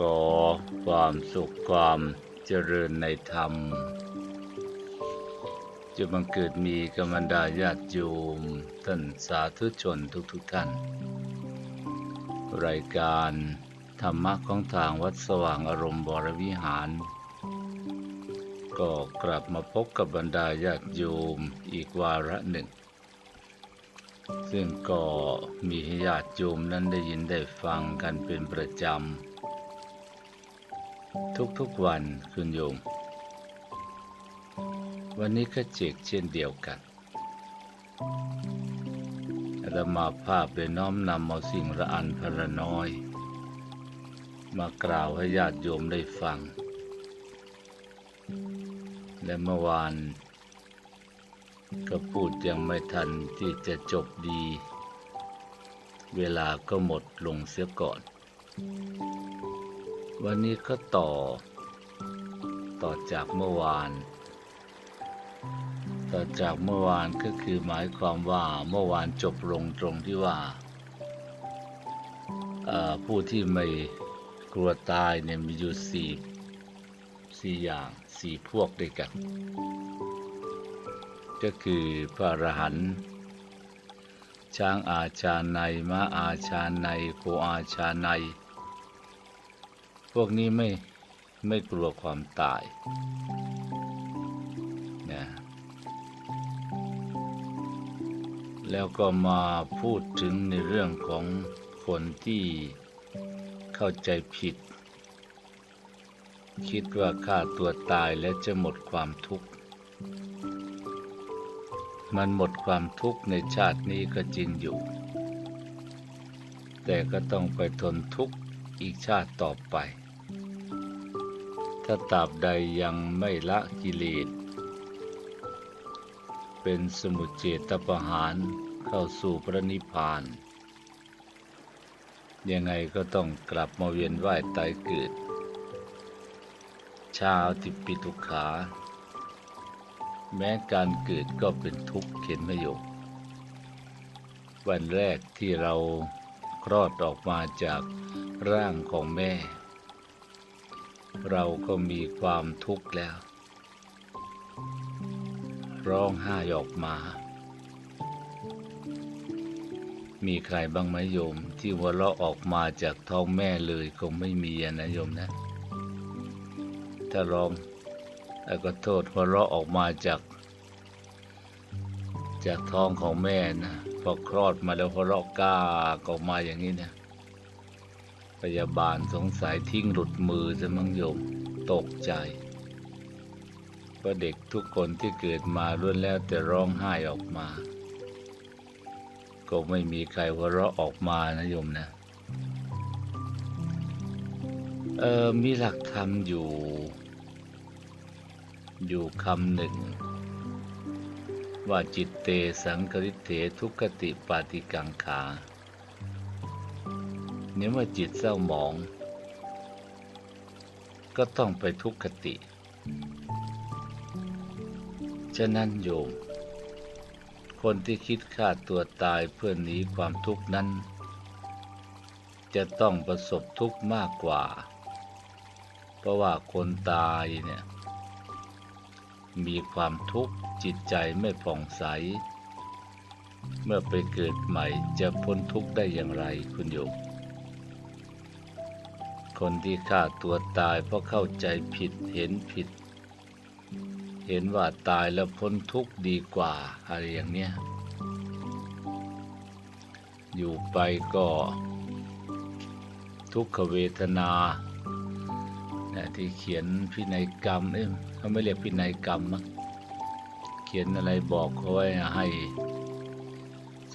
ขอความสุขความเจริญในธรรม จะบังเกิดมีกรรมดาญาติโยมท่านสาธุชนทุกๆทท่าน รายการธรรมะของทางวัดสว่างอารมณ์บรวิหาร ก็กลับมาพบกับบรรดาญาติโยมอีกวาระหนึ่ง ซึ่งก็มีญาติโยมนั้นได้ยินได้ฟังกันเป็นประจำ ทุกๆวันคุณโยม วันนี้ก็เจกเช่นเดียวกันอาตมาภาพได้น้อมนำเอาสิ่งละอันพละน้อย มากล่าวให้ญาติโยมได้ฟัง และเมื่อวาน ก็พูดยังไม่ทันที่จะจบดี เวลาก็หมดลงเสียก่อน วันนี้ก็ต่อ ต่อจากเมื่อวาน ต่อจากเมื่อวานก็คือหมายความว่าเมื่อวานจบลงตรงที่ว่า ผู้ที่ไม่กลัวตายเนี่ยมีอยู่สี่สี่อย่างสี่พวกด้วยกัน ก็คือพระอรหันต์ช้างอาชาในม้าอาชาในโคอาชาใน พวกนี้ไม่ไม่กลัวความตายนะแล้วก็มาพูดถึงในเรื่องของคนที่เข้าใจผิด คิดว่าฆ่าตัวตายแล้วจะหมดความทุกข์ มันหมดความทุกข์ในชาตินี้ก็จริงอยู่ แต่ก็ต้องไปทนทุกข์อีกชาติต่อไป ถ้าตราบใดยังไม่ละกิเลส เป็นสมุจเจตประหารเข้าสู่พระนิพพาน ยังไงก็ต้องกลับมาเวียนว่ายตายเกิด ชาวติปิทุกขา แม้การเกิดก็เป็นทุกข์เข็นไม่ยู่วันแรกที่เราคลอดออกมาจากร่างของแม่ เราก็มีความทุกข์แล้ว ร้องไห้ออกมา มีใครบ้างไหมโยม ที่หัวเราะออกมาจากท้องแม่เลยคงไม่มีนะโยมนะ ถ้าร้องแล้วก็โทษหัวเราะออกมาจาก จากท้องของแม่นะพอคลอดมาแล้วหัวเราะก้าออกมาอย่างนี้นะ พยาบาลสงสัยทิ้งหลุดมือจะมั่งยมตกใจเพราะเด็กทุกคนที่เกิดมาล้วนแล้วแต่ร้องไห้ออกมา ก็ไม่มีใครหัวเราะออกมานะโยมนะ เออมีหลักธรรมอยู่ อยู่คำหนึ่ง ว่าจิตเตสังกริเถทุกขติปาติกังขา เนี่เมื่อจิตเศร้าหมอง ก็ต้องไปทุกขติ ฉะนั้นโยม คนที่คิดฆ่าตัวตายเพื่อหนีความทุกข์นั้น จะต้องประสบทุกข์มากกว่า เพราะว่าคนตายเนี่ย มีความทุกข์จิตใจไม่ผ่องใสเมื่อไปเกิดใหม่จะพ้นทุกข์ได้อย่างไรคุณโยม คนที่ฆ่าตัวตายเพราะเข้าใจผิดเห็นผิด เห็นว่าตายแล้วพ้นทุกข์ดีกว่าอะไรอย่างเนี้ยอยู่ไปก็ทุกขเวทนานะที่เขียนพินัยกรรมเอ้ยเขาไม่เรียกพินัยกรรมมั้งเขียนอะไรบอกเขาไว้ให้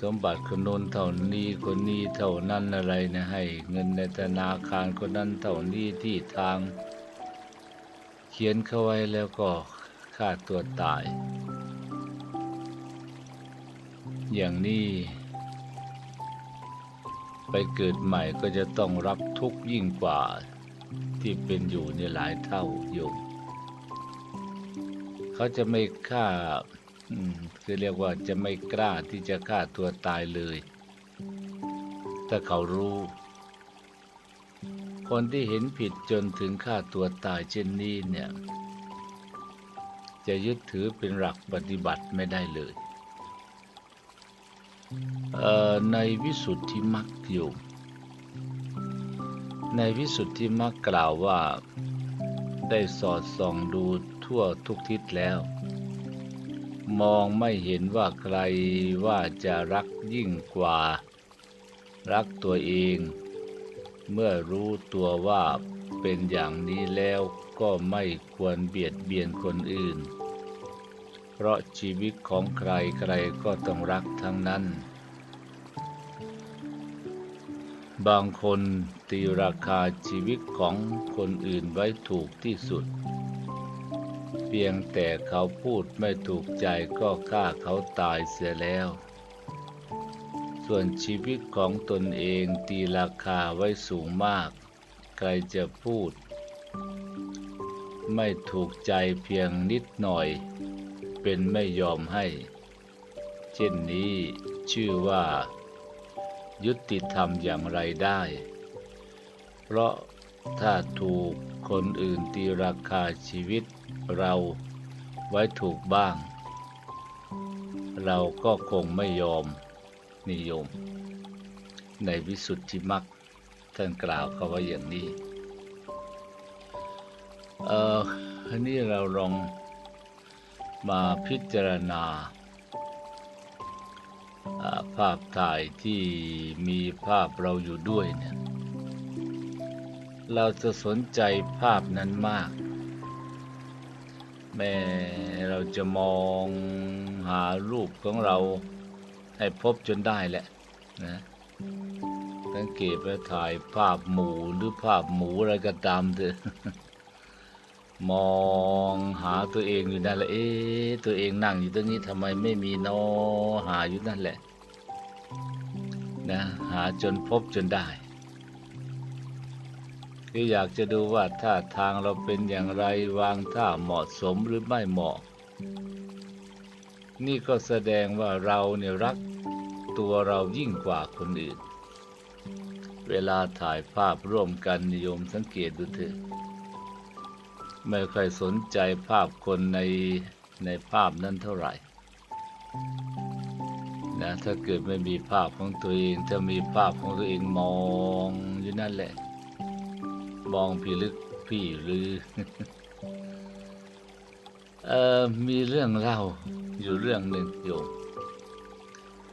สมบัติคนโน้นเท่านี้คนนี้เท่านั้นอะไรนะให้ เงินในธนาคารคนนั้นเท่านี้ที่ทาง เขียนเข้าไว้แล้วก็ฆ่าตัวตาย อย่างนี้ ไปเกิดใหม่ก็จะต้องรับทุกข์ยิ่งกว่าที่เป็นอยู่ในหลายเท่าโยมเขาจะไม่ฆ่า คือเรียกว่าจะไม่กล้าที่จะฆ่าตัวตายเลย ถ้าเขารู้ คนที่เห็นผิดจนถึงฆ่าตัวตายเช่นนี้เนี่ย จะยึดถือเป็นหลักปฏิบัติไม่ได้เลยเในวิสุทธิมรรคอยู่ในวิสุทธิมรรคกล่าวว่า ได้สอดส่องดูทั่วทุกทิศแล้ว มองไม่เห็นว่าใครว่าจะรักยิ่งกว่า รักตัวเอง เมื่อรู้ตัวว่าเป็นอย่างนี้แล้วก็ไม่ควรเบียดเบียนคนอื่น เพราะชีวิตของใครใครก็ต้องรักทั้งนั้น บางคนตีราคาชีวิตของคนอื่นไว้ถูกที่สุด เพียงแต่เขาพูดไม่ถูกใจก็ฆ่าเขาตายเสียแล้ว ส่วนชีวิตของตนเองตีราคาไว้สูงมาก ใครจะพูด ไม่ถูกใจเพียงนิดหน่อย เป็นไม่ยอมให้ เช่นนี้ชื่อว่า ยุติธรรมอย่างไรได้ เพราะ ถ้าถูกคนอื่นตีราคาชีวิตเราไว้ถูกบ้าง เราก็คงไม่ยอมนิยม ในวิสุทธิมรรคท่านกล่าวเขาว่าอย่างนี้ เอ่อันนี้เราลองมาพิจารณา ภาพถ่ายที่มีภาพเราอยู่ด้วยเนี่ย เราจะสนใจภาพนั้นมาก แม่เราจะมองหารูปของเราให้พบจนได้แหละนะสังเกตไปถ่ายภาพหมูหรือภาพหมูอะไรก็ตามเถอะมองหาตัวเองอยู่นั่นแหละเอ๊ะตัวเองนั่งอยู่ตรงนี้ทำไมไม่มีนอหาอยู่นั่นแหละ นะ หาจนพบจนได้ คืออยากจะดูว่าท่าทางเราเป็นอย่างไรวางท่าเหมาะสมหรือไม่เหมาะ นี่ก็แสดงว่าเราเนี่ยรักตัวเรายิ่งกว่าคนอื่น เวลาถ่ายภาพร่วมกันนิยมสังเกตดูเถอะไม่ค่อยสนใจภาพคนในในภาพนั้นเท่าไหร่นะถ้าเกิดไม่มีภาพของตัวเอง ถ้ามีภาพของตัวเองมองอยู่นั่นแหละ มองพี่ลึกพี่ลือ เออมีเรื่องเล่าอยู่เรื่องหนึ่งโยม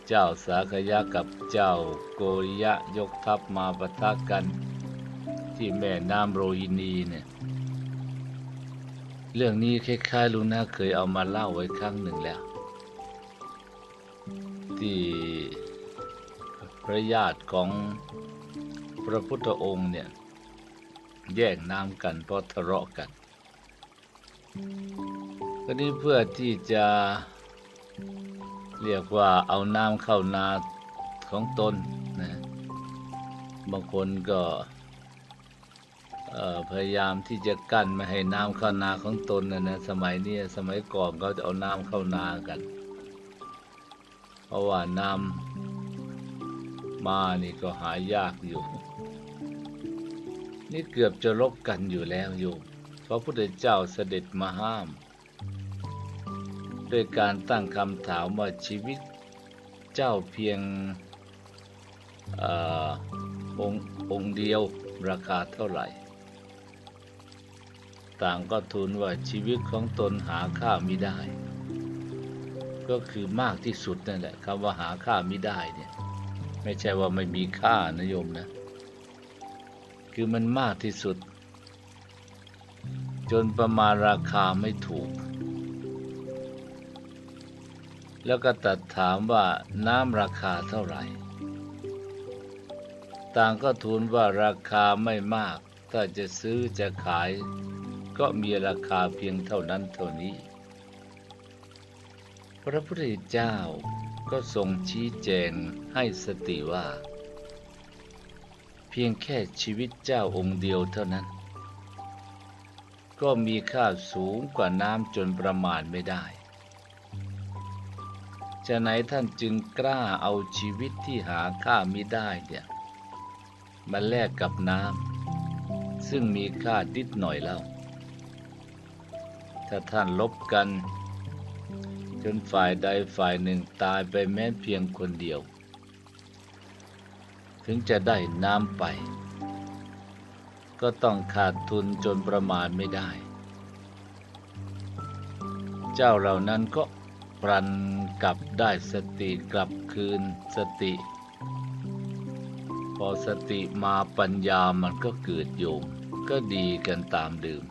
เจ้าสากยะกับเจ้าโกริยะยกทัพมาปะทะกัน ที่แม่น้ำโรยินีเนี่ย เรื่องนี้คล้ายๆลุงนาเคยเอามาเล่าไว้ครั้งหนึ่งแล้ว ที่พระญาติของพระพุทธองค์เนี่ย แย่งน้ำกันเพราะทะเลาะกันก็นี้เพื่อที่จะเรียกว่าเอาน้ำเข้านาของตนนะบางคนก็พยายามที่จะกั้นไม่ให้น้ำเข้านาของตนนะนะสมัยนี้สมัยก่อนเขาจะเอาน้ำเข้านากัน เพราะว่าน้ำมานี่ก็หายากอยู่ นี่เกือบจะลบกันอยู่แล้วโยมพระพุทธเจ้าเสด็จมาห้าม ด้วยการตั้งคำถามว่าชีวิตเจ้าเพียงอองค์องเดียวราคาเท่าไหร่ ต่างก็ทูลว่าชีวิตของตนหาค่ามิได้ ก็คือมากที่สุดนั่นแหละคำว่าหาค่ามิได้เนี่ย ไม่ใช่ว่าไม่มีค่านะโยมนะ คือมันมากที่สุด จนประมาณราคาไม่ถูก แล้วก็ตัดถามว่าน้ำราคาเท่าไหร่ ต่างก็ทูลว่าราคาไม่มาก ถ้าจะซื้อจะขาย ก็มีราคาเพียงเท่านั้นเท่านี้ พระพุทธเจ้าก็ทรงชี้แจงให้สติว่า พียงแค่ชีวิตเจ้าองค์เดียวเท่านั้น ก็มีค่าสูงกว่าน้ำจนประมาณไม่ได้ จะไหนท่านจึงกล้าเอาชีวิตที่หาค่ามิได้เนี่ยมาแลกกับน้ำซึ่งมีค่านิดหน่อยแล้วถ้าท่านลบกัน จนฝ่ายใดฝ่ายหนึ่งตายไปแม้เพียงคนเดียว ถึงจะได้น้ำไป ก็ต้องขาดทุนจนประมาณไม่ได้ เจ้าเหล่านั้นก็ปรันกลับได้สติกลับคืนสติ พอสติมาปัญญามันก็เกิดโยมก็ดีกันตามเดิม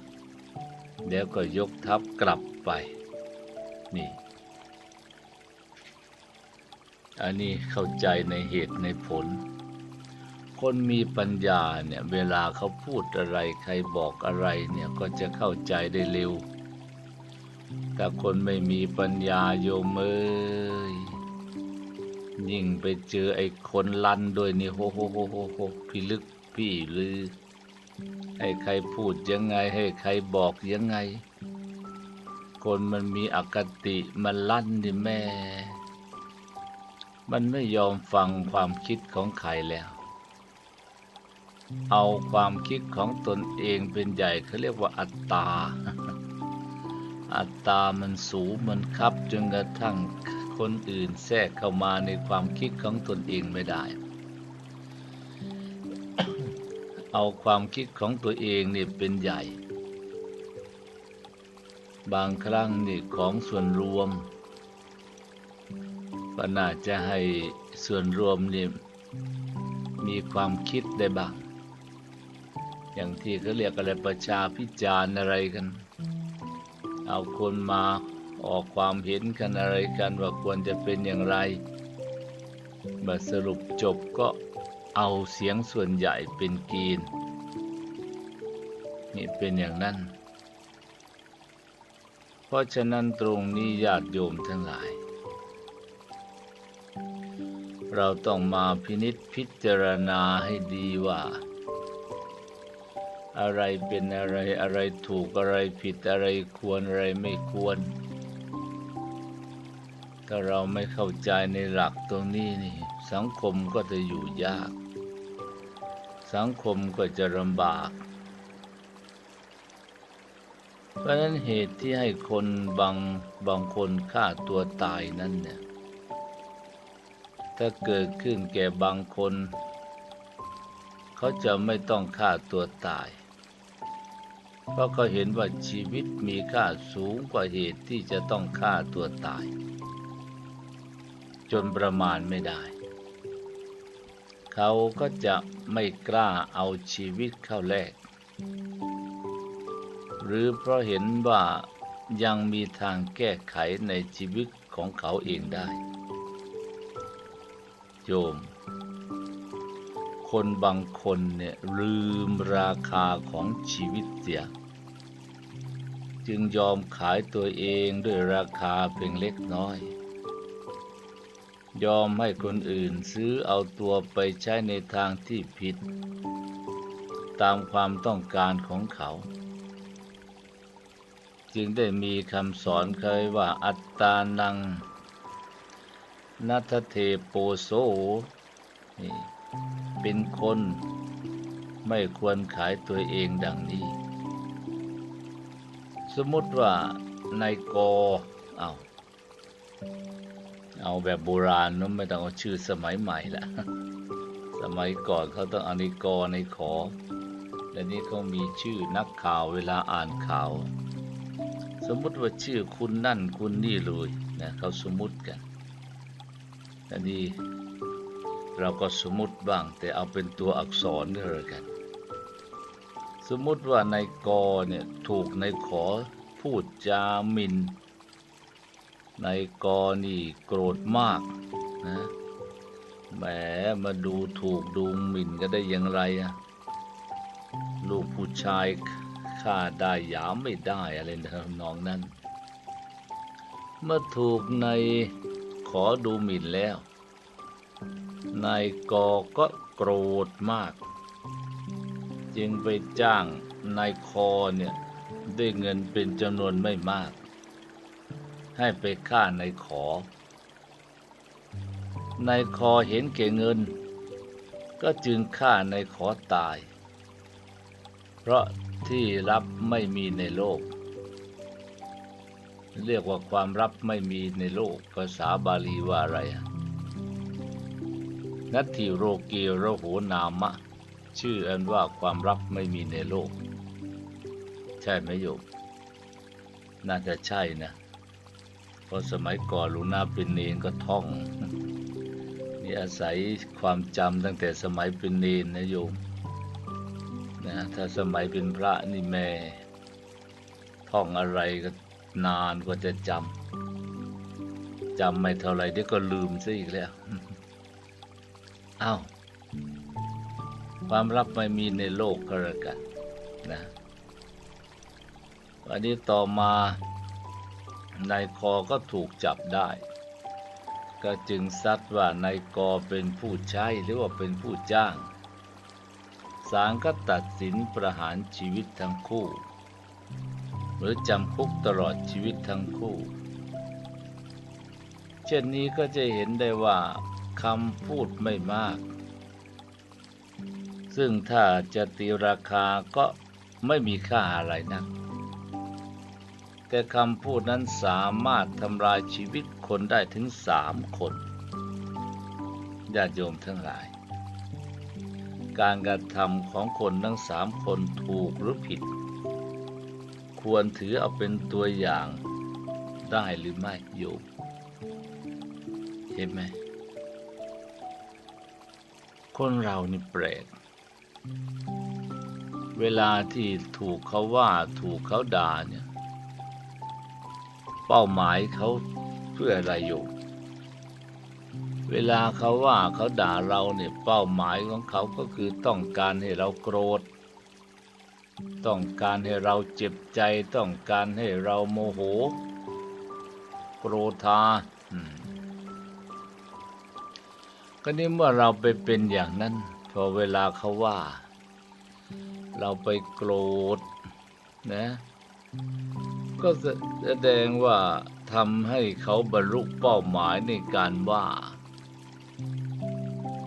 แล้วก็ยกทัพกลับไป นี่ อันนี้เข้าใจในเหตุในผล คนมีปัญญาเนี่ยเวลาเขาพูดอะไรใครบอกอะไรเนี่ยก็จะเข้าใจได้เร็ว แต่คนไม่มีปัญญาโยมเอ้ยยิ่งไปเจอไอ้คนลันด้วยนี่โหโหโหโหโหพี่ลึกพี่ลือให้ใครพูดยังไงให้ใครบอกยังไง คนมันมีอคติมันลั่นนี่แม่ มันไม่ยอมฟังความคิดของใครแล้ว เอาความคิดของตนเองเป็นใหญ่เขาเรียกว่าอัตตา อัตตามันสูงมันคับจนกระทั่งคนอื่นแทรกเข้ามาในความคิดของตนเองไม่ได้ เอาความคิดของตัวเองนี่เป็นใหญ่ บางครั้งนี่ของส่วนรวมก็น่าจะให้ส่วนรวมนี่มีความคิดได้บ้าง อย่างที่เขาเรียกอะไรประชาพิจารณ์อะไรกัน เอาคนมาออกความเห็นกันอะไรกันว่าควรจะเป็นอย่างไรมาสรุปจบก็เอาเสียงส่วนใหญ่เป็นกีนนี่เป็นอย่างนั้น เพราะฉะนั้นตรงนี้ญาติโยมทั้งหลาย เราต้องมาพินิษพิจารณาให้ดีว่า อะไรเป็นอะไรอะไรถูกอะไรผิดอะไรควรอะไรไม่ควร ถ้าเราไม่เข้าใจในหลักตรงนี้นี่ สังคมก็จะอยู่ยาก สังคมก็จะลำบาก เพราะนั้นเหตุที่ให้คนบางบางคนฆ่าตัวตายนั้นเนี่ย ถ้าเกิดขึ้นแก่บางคนเขาจะไม่ต้องฆ่าตัวตาย เพราะเขาเห็นว่าชีวิตมีค่าสูงกว่าเหตุที่จะต้องฆ่าตัวตาย จนประมาณไม่ได้ เขาก็จะไม่กล้าเอาชีวิตเข้าแลก หรือเพราะเห็นว่ายังมีทางแก้ไขในชีวิตของเขาเองได้ โยม คนบางคนเนี่ยลืมราคาของชีวิตเสีย จึงยอมขายตัวเองด้วยราคาเพียงเล็กน้อย ยอมให้คนอื่นซื้อเอาตัวไปใช้ในทางที่ผิด ตามความต้องการของเขา จึงได้มีคำสอนเคยว่าอัตตานังนัทเทโปโซนี่ เป็นคน ไม่ควรขายตัวเองดังนี้ สมมติว่านายกอเอาเอาแบบโบราณนะไม่ต้องเอาชื่อสมัยใหม่ละสมัยก่อนเขาต้องเอานายกอนขอและนี่เขามีชื่อนักข่าวเวลาอ่านข่าว สมมติว่าชื่อคุณนั่นคุณนี่เลยนะเขาสมมติกันอันนี้ เราก็สมมติบ้างแต่เอาเป็นตัวอักษรก็แล้วกัน สมมติว่านายกอเนี่ยถูกนายขอพูดจามิน่นายกอนี่โกรธมากนะแหมมาดูถูกดูหมิ่นก็ได้อย่างไรอะลูกผู้ชายฆ่าได้หยามไม่ได้อะไรทำนองนั้น เมื่อถูกในขอดูหมิ่นแล้ว นายกอก็โกรธมาก จึงไปจ้างนายคอเนี่ยด้วยเงินเป็นจำนวนไม่มาก ให้ไปฆ่านายขอนายคอเห็นแก่เงิน ก็จึงฆ่านายขอตาย เพราะที่รับไม่มีในโลก เรียกว่าความรับไม่มีในโลกภาษาบาลีว่าอะไรอะ นัตถิโรเกโรโหนามะ ชื่ออันว่าความรับไม่มีในโลก ใช่ไหมโยม น่าจะใช่นะ เพราะสมัยก่อนหลุงนาเป็นเนนก็ท่อง นี่อาศัยความจำตั้งแต่สมัยเป็นเนนนะโยมนะถ้าสมัยเป็นพระนี่แม่ท่องอะไรก็นานกว่าจะจำจำไม่เท่าไหร่เดี๋ยวก็ลืมซะอีกแล้ว อ้าวความรับไม่มีในโลกก็แล้วกันนะวันนี้ต่อมานายคอก็ถูกจับได้ ก็จึงซัดว่านายกอเป็นผู้ใช้หรือว่าเป็นผู้จ้างศาลก็ตัดสินประหารชีวิตทั้งคู่ หรือจำคุกตลอดชีวิตทั้งคู่ เช่นนี้ก็จะเห็นได้ว่า คำพูดไม่มาก ซึ่งถ้าจะตีราคาก็ไม่มีค่าอะไรนัก แต่คำพูดนั้นสามารถทำลายชีวิตคนได้ถึงสามคนญาติโยมทั้งหลาย การกระทำของคนทั้งสามคนถูกหรือผิด ควรถือเอาเป็นตัวอย่างได้หรือไม่โยมเห็นไหม คนเรานี่แปลกเวลาที่ถูกเขาว่าถูกเขาด่าเนี่ย เป้าหมายเขาเพื่ออะไรอยู่ เวลาเขาว่าเขาด่าเราเนี่ยเป้าหมายของเขาก็คือต้องการให้เราโกรธ ต้องการให้เราเจ็บใจ ต้องการให้เราโมโห โกรธาอืม ก็นี่เมื่อเราไปเป็นอย่างนั้น พอเวลาเขาว่า เราไปโกรธนะ ก็แสดงว่าทำให้เขาบรรลุเป้าหมายในการว่า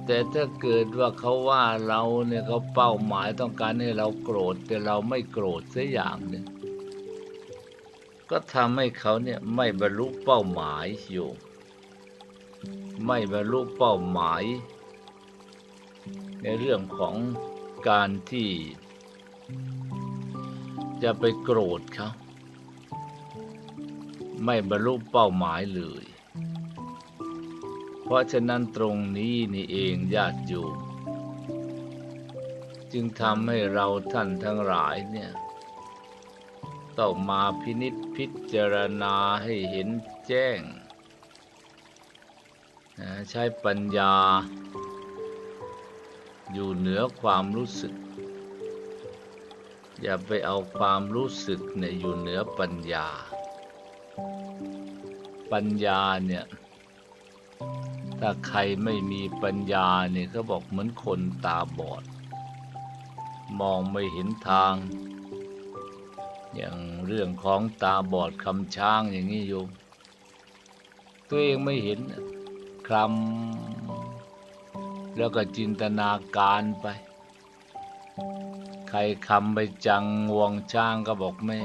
แต่ถ้าเกิดว่าเขาว่าเราเนี่ยเขาเป้าหมายต้องการให้เราโกรธ แต่เราไม่โกรธสักอย่างหนึ่งก็ทำให้เขาเนี่ยไม่บรรลุเป้าหมายอยู่ ไม่บรรลุเป้าหมาย ในเรื่องของการที่จะไปโกรธเขาไม่บรรลุเป้าหมายเลย เพราะฉะนั้นตรงนี้นี่เองญาติโยมจึงทำให้เราท่านทั้งหลายเนี่ยต้องมาพินิจพิจารณาให้เห็นแจ้ง นะใช้ปัญญา อยู่เหนือความรู้สึก อย่าไปเอาความรู้สึกเนี่ยอยู่เหนือปัญญา ปัญญาเนี่ย ถ้าใครไม่มีปัญญาเนี่ยเขาบอกเหมือนคนตาบอด มองไม่เห็นทาง อย่างเรื่องของตาบอดคำช้างอย่างนี้โยมตัวเองไม่เห็น คลำแล้วก็จินตนาการไป ใครคำไปจังงวงช้างก็บอกแม่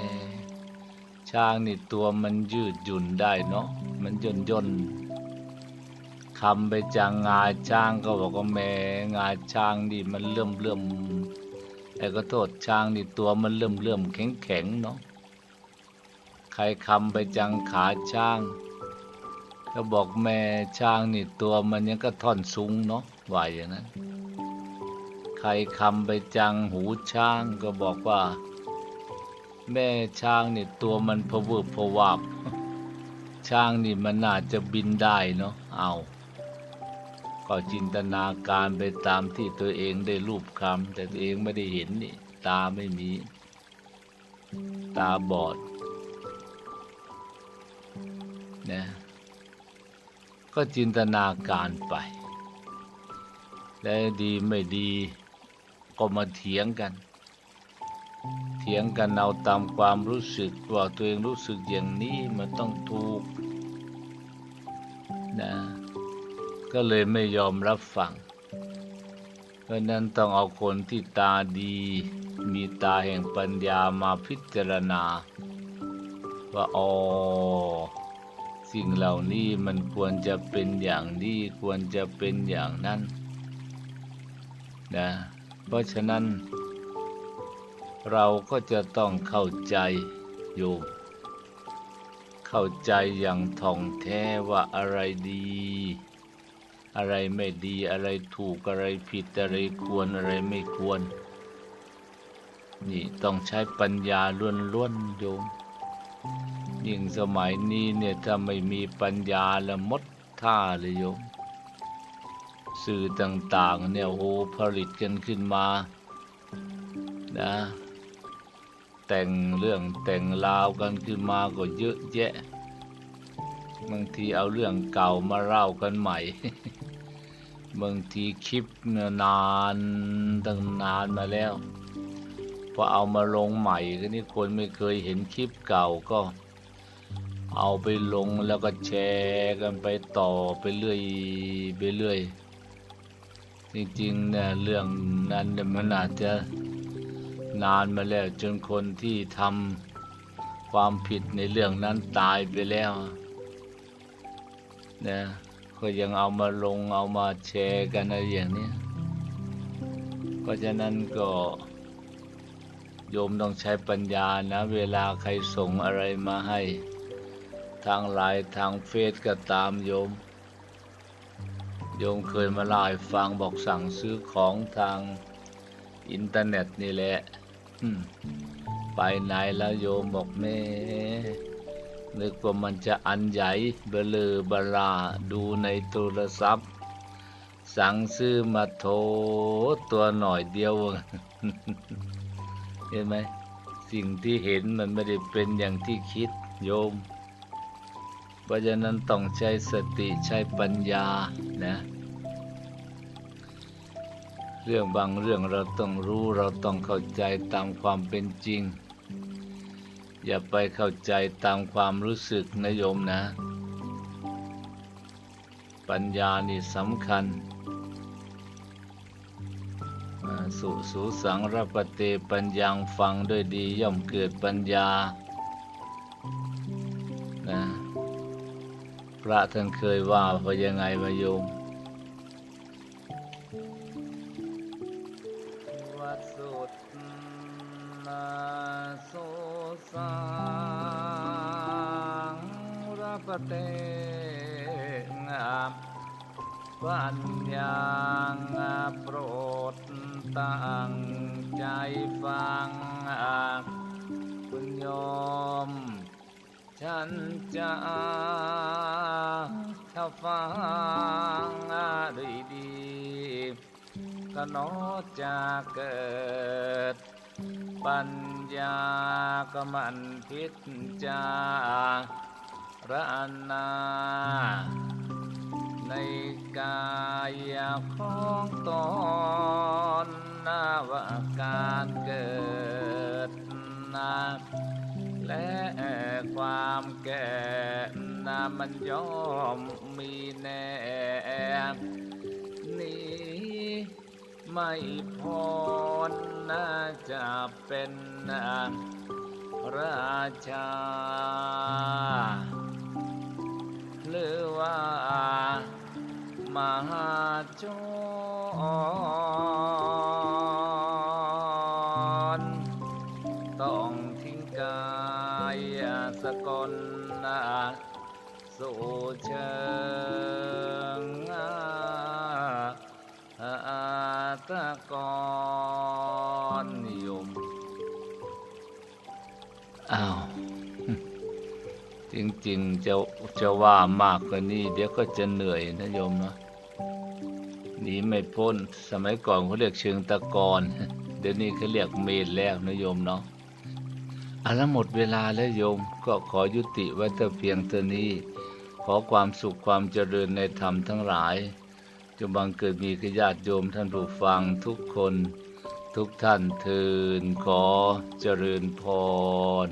ช้างนี่ตัวมันยืดหยุ่นได้เนาะมันย่นย่นคำไปจังงาช้างก็บอกว่าแม่งาช้างนี่มันเลื่อมเลื่อมแต่ก็โทษช้างนี่ตัวมันเลื่อมเลื่อมแข็งแข็งเนาะใครคำไปจังขาช้าง ก็บอกแม่ช้างนี่ตัวมันยังก็ท่อนสูงเนาะว่าอย่างนั้น ใครคำไปจังหูช้างก็บอกว่า แม่ช้างนี่ตัวมันพะเวบพะวาบช้างนี่มันน่าจะบินได้เนาะเอา ก็จินตนาการไปตามที่ตัวเองได้รูปคำแต่ตัวเองไม่ได้เห็นนี่ ตาไม่มี ตาบอดนะ ก็จินตนาการไป และดีไม่ดีก็มาเถียงกัน เถียงกันเอาตามความรู้สึกว่าตัวเองรู้สึกอย่างนี้มันต้องถูกนะก็เลยไม่ยอมรับฟัง เพราะนั้นต้องเอาคนที่ตาดี มีตาแห่งปัญญามาพิจารณา ว่าอ๋อ สิ่งเหล่านี้มันควรจะเป็นอย่างนี้ควรจะเป็นอย่างนั้นนะเพราะฉะนั้น เราก็จะต้องเข้าใจโยมเข้าใจอย่างท่องแท้ว่าอะไรดี อะไรไม่ดีอะไรถูกอะไรผิดอะไรควรอะไรไม่ควร นี่ต้องใช้ปัญญาล้วนๆโยม ยิ่งสมัยนี้เนี่ยถ้าไม่มีปัญญาแล้วมดท่าเลยโยม สื่อต่างๆเนี่ยโอ้ผลิตกันขึ้นมานะแต่งเรื่องแต่งราวกันขึ้นมาก็เยอะแยะ บางทีเอาเรื่องเก่ามาเล่ากันใหม่ บางทีคลิปเนี่ยนานตั้งนานมาแล้วพอเอามาลงใหม่ก็นี่คนไม่เคยเห็นคลิปเก่าก็ เอาไปลงแล้วก็แชร์กันไปต่อไปเรื่อยไปเรื่อย จริงๆเนี่ยเรื่องนั้นมันอาจจะนานมาแล้วจนคนที่ทำความผิดในเรื่องนั้นตายไปแล้วนะก็ยังเอามาลงเอามาแชร์กันอะไรอย่างนี้เพราะฉะนั้นก็โยมต้องใช้ปัญญานะ เวลาใครส่งอะไรมาให้ ทางไลน์ทางเฟซก็ตามโยม โยมเคยมาเล่าให้ฟังบอกสั่งซื้อของทางอินเทอร์เน็ตนี่แหละไปไหนแล้วโยมบอกแม่นึกว่ามันจะอันใหญ่เบลอบลาดูในโทรศัพท์ สั่งซื้อมาโถตัวหน่อยเดียว เห็นไหม สิ่งที่เห็นมันไม่ได้เป็นอย่างที่คิดโยม เพราะฉะนั้นต้องใช้สติใช้ปัญญานะเรื่องบางเรื่องเราต้องรู้เราต้องเข้าใจตามความเป็นจริง อย่าไปเข้าใจตามความรู้สึกนะโยมนะ ปัญญานี่สำคัญสุสูสังรปเตปัญญังฟังด้วยดีย่อมเกิดปัญญา พระท่านเคยว่าพอยังไงมาโยม มันพิจจารณาในกายของตนนาวาการเกิดนาและความแก่นามันย่อมมีแน่นี้ไม่พอน่าจะเป็น ราชา หรือว่ามหาโจรต้องทิ้งกายสกลสู่เชิงอาตะกอน จริงๆจะจะว่ามากกว่านี้ เดี๋ยวก็จะเหนื่อยนะโยมเนาะหนีไม่พ้นสมัยก่อนเขาเรียกเชิงตะกอนเดี๋ยวนี้เขาเรียกเมนแล้วนะโยมเนาะอะแล้วหมดเวลาแล้วโยมก็ขอยุติไว้แต่เพียงเท่านี้ ขอความสุขความเจริญในธรรมทั้งหลายจงบังเกิดมีกญาติโยมท่านผู้ฟังทุกคนทุกท่านเทินขอเจริญพร